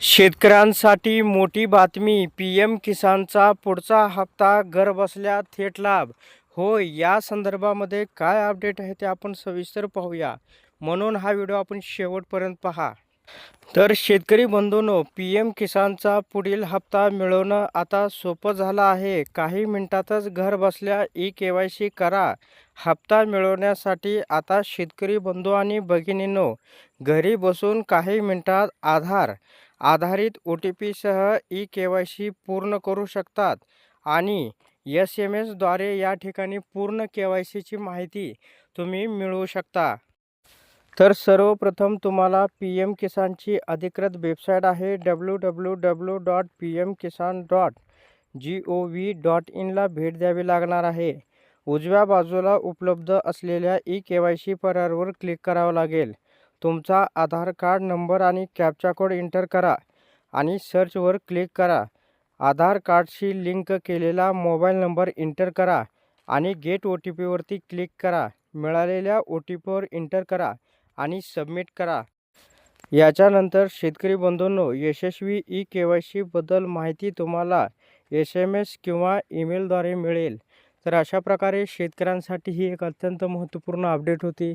शेतकऱ्यांसाठी मोठी बातमी. पी एम किसानचा पुढचा हप्ता घरबसल्या थेट लाभ. होय या संदर्भामध्ये काय अपडेट आहे ते आपण सविस्तर पाहूया. म्हणून हा व्हिडिओ आपण शेवटपर्यंत पहा. तर शेतकरी बंधूंनो पी एम किसानचा पुढील हप्ता मिळवणं आता सोपं झालं आहे. काही मिनिटातच घर बसल्या ई के वाय सी करा. हप्ता मिळवण्यासाठी आता शेतकरी बंधू आणि भगिनींनो घरी बसून काही मिनिटात आधार. आधारित ओ टी पीसह ई के वाय सी पूर्ण करू शकतात आणि एस एम एसद्वारे या ठिकाणी पूर्ण के वाय सीची माहिती तुम्ही मिळवू शकता. तर सर्वप्रथम तुम्हाला पी एम किसानची अधिकृत वेबसाईट आहे W W W dot P M Kisan dot G O V dot इनला भेट द्यावी लागणार आहे. उजव्या बाजूला उपलब्ध असलेल्या ई के वाय सी पर्यावर क्लिक करावं लागेल. तुमचा आधार कार्ड नंबर आणि कॅपचा कोड इंटर करा आणि सर्चवर क्लिक करा. आधार कार्डशी लिंक केलेला मोबाईल नंबर इंटर करा आणि गेट ओ टी पीवरती क्लिक करा. मिळालेल्या ओ टी पीवर इंटर करा आणि सबमिट करा. याच्यानंतर शेतकरी बंधूंनो यशस्वी ई के वाय सीबद्दल माहिती तुम्हाला एस एम एस किंवा ईमेलद्वारे मिळेल. तर अशा प्रकारे शेतकऱ्यांसाठी ही एक अत्यंत महत्त्वपूर्ण अपडेट होती.